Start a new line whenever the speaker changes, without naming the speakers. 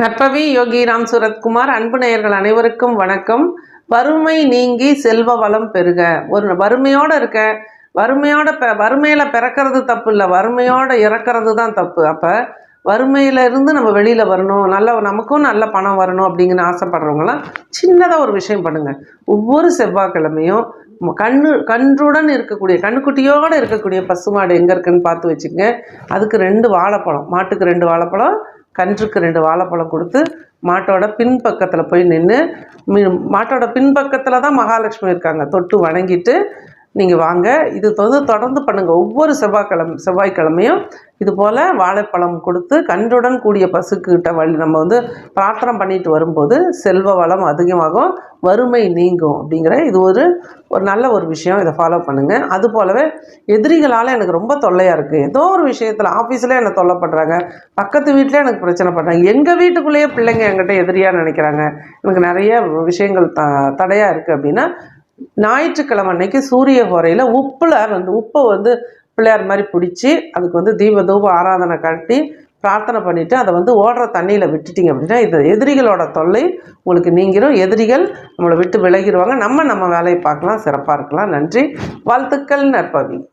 நற்பவி யோகி ராம் சுரத்குமார் அன்பு நேயர்கள் அனைவருக்கும் வணக்கம். வறுமை நீங்கி செல்வ வளம் பெருக ஒரு வறுமையோட இருக்க வறுமையோட பெ வறுமையில் பிறக்கிறது தப்பு இல்லை வறுமையோட இறக்கிறது தான் தப்பு. அப்போ வறுமையிலேருந்து நம்ம வெளியில் வரணும். நல்ல நமக்கும் நல்ல பணம் வரணும் அப்படிங்கன்னு ஆசைப்படுறவங்களாம் சின்னதாக ஒரு விஷயம் பண்ணுங்கள் ஒவ்வொரு செவ்வாய்க்கிழமையும் கண்ணு கன்றுடன் இருக்கக்கூடிய கண்ணுக்குட்டியோடு இருக்கக்கூடிய பசுமாடு எங்கே இருக்குன்னு பார்த்து வச்சுக்கோங்க. அதுக்கு ரெண்டு வாழைப்பழம் மாட்டுக்கு ரெண்டு வாழைப்பழம் கன்றுக்கு ரெண்டு வாழைப்பழம் கொடுத்து மாட்டோட பின்பக்கத்தில் போய் நின்று மாட்டோட பின்பக்கத்தில் தான் மகாலட்சுமி இருக்காங்க. தொட்டு வணங்கிட்டு நீங்கள் வாங்க. இது வந்து தொடர்ந்து பண்ணுங்கள் ஒவ்வொரு செவ்வாய்க்கிழமை செவ்வாய்க்கிழமையும் இது போல் வாழைப்பழம் கொடுத்து கன்றுடன் கூடிய பசுக்கிட்ட வழி நம்ம வந்து பிரார்த்தனை பண்ணிட்டு வரும்போது செல்வ வளம் அதிகமாகும் வறுமை நீங்கும் அப்படிங்கிற இது ஒரு ஒரு நல்ல ஒரு விஷயம். இதை ஃபாலோ பண்ணுங்கள் அது போலவே எதிரிகளால் எனக்கு ரொம்ப தொல்லையாக இருக்குது ஏதோ ஒரு விஷயத்தில் ஆஃபீஸில் என்னை தொல்லை பண்ணுறாங்க பக்கத்து வீட்டில் எனக்கு பிரச்சனை பண்ணுறாங்க எங்கள் வீட்டுக்குள்ளேயே பிள்ளைங்க என்கிட்ட எதிரியாக நினைக்கிறாங்க. எனக்கு நிறைய விஷயங்கள் த தடையாக இருக்குது அப்படின்னா ஞாயிற்றுக்கிழமை அன்னைக்கு சூரிய குறையில் உப்பில் வந்து உப்பை வந்து பிள்ளையார் மாதிரி பிடிச்சி அதுக்கு வந்து தீப தூப ஆராதனை கட்டி பிரார்த்தனை பண்ணிவிட்டு அதை வந்து ஓடுற தண்ணியில் விட்டுட்டிங்க அப்படின்னா இந்த எதிரிகளோட தொல்லை உங்களுக்கு நீங்கிரும். எதிரிகள் நம்மளை விட்டு விலகிடுவாங்க நம்ம நம்ம வேலையை பார்க்கலாம் சிறப்பாக இருக்கலாம். நன்றி. வாழ்த்துக்கள் நற்பவி.